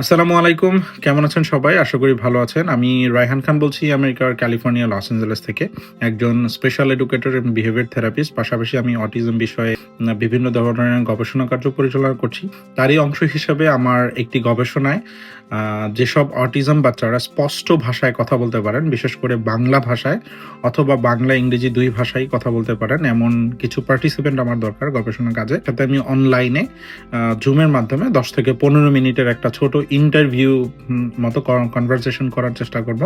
আসসালামু আলাইকুম। কেমন আছেন সবাই? আশা করি ভালো আছেন। আমি রায়হান খান বলছি, আমেরিকার ক্যালিফোর্নিয়া, লস অ্যাঞ্জেলেস থেকে একজন স্পেশাল এডুকেটর এবং বিহেভিয়ার থেরাপিস্ট। পাশাপাশি আমি অটিজম বিষয়ে বিভিন্ন ধরনের গবেষণা কার্য পরিচালনা করছি। তারই অংশ হিসেবে আমার একটি গবেষণায় যেসব অটিজম বাচ্চারা স্পষ্ট ভাষায় কথা বলতে পারেন, বিশেষ করে বাংলা ভাষায় অথবা বাংলা, ইংরেজি দুই ভাষায় কথা বলতে পারেন, এমন কিছু পার্টিসিপেন্ট আমার দরকার গবেষণা কাজে। সাথে আমি অনলাইনে জুমের মাধ্যমে দশ থেকে পনেরো মিনিটের একটা ছোট ইন্টারভিউ মতো কনভারসেশন করার চেষ্টা করব,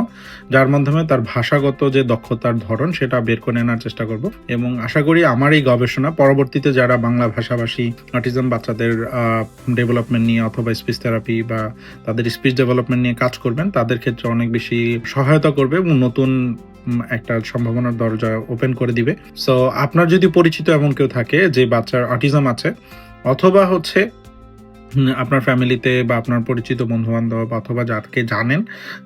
যার মাধ্যমে তার ভাষাগত যে দক্ষতার ধরন, সেটা বের করে আনার চেষ্টা করব। এবং আশা করি আমার এই গবেষণা পরবর্তীতে যারা বাংলা ভাষাভাষী অটিজম বাচ্চাদের ডেভেলপমেন্ট নিয়ে অথবা স্পিচ থেরাপি বা তাদের স্পিচ ডেভেলপমেন্ট নিয়ে কাজ করবেন, তাদের ক্ষেত্রে অনেক বেশি সহায়তা করবে এবং নতুন একটা সম্ভাবনার দরজা ওপেন করে দিবে। সো আপনার যদি পরিচিত এমন কেউ থাকে যে বাচ্চার অটিজম আছে, অথবা হচ্ছে আপনার ফ্যামিলিতে বা আপনার পরিচিত বন্ধু বান্ধব অথবা যাকে জানেন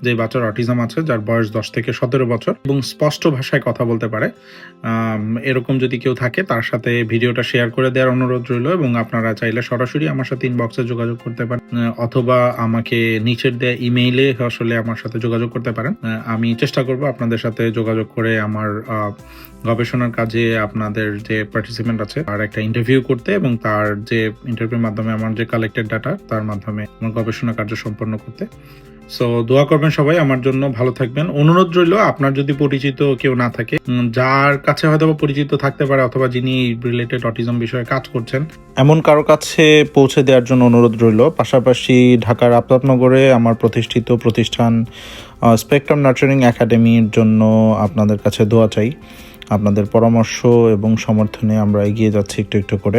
যে বাচ্চার অটিজম আছে, যার বয়স দশ থেকে সতেরো বছর এবং স্পষ্ট ভাষায় কথা বলতে পারে এরকম যদি কেউ থাকে, তার সাথে ভিডিওটা শেয়ার করে দেওয়ার অনুরোধ রইল এবং আপনারা চাইলে সরাসরি আমার সাথে ইনবক্সে যোগাযোগ করতে পারেন অথবা আমাকে নিচের দেয়া ইমেইলে আসলে আমার সাথে যোগাযোগ করতে পারেন। আমি চেষ্টা করব আপনাদের সাথে যোগাযোগ করে আমার গবেষণার কাজে আপনাদের যে পার্টিসিপেন্ট আছে, তার একটা ইন্টারভিউ করতে এবং তার যে ইন্টারভিউর মাধ্যমে আমার যে কালেক্টেড ডাটা তার মাধ্যমে আমার গবেষণা কার্য সম্পন্ন করতে। সো দোয়া করবেন সবাই, আমার জন্য ভালো থাকবেন। অনুরোধ রইল, আপনার যদি পরিচিত কেউ না থাকে যার কাছে হয়তো পরিচিত থাকতে পারে অথবা যিনি রিলেটেড অটিজম বিষয়ে কাজ করছেন, এমন কারও কাছে পৌঁছে দেওয়ার জন্য অনুরোধ রইল। পাশাপাশি ঢাকার আফতাবনগরে আমার প্রতিষ্ঠিত প্রতিষ্ঠান স্পেকট্রাম নার্চারিং একাডেমির জন্য আপনাদের কাছে দোয়া চাই। আপনাদের পরামর্শ এবং সমর্থনে আমরা এগিয়ে যাচ্ছি একটু একটু করে।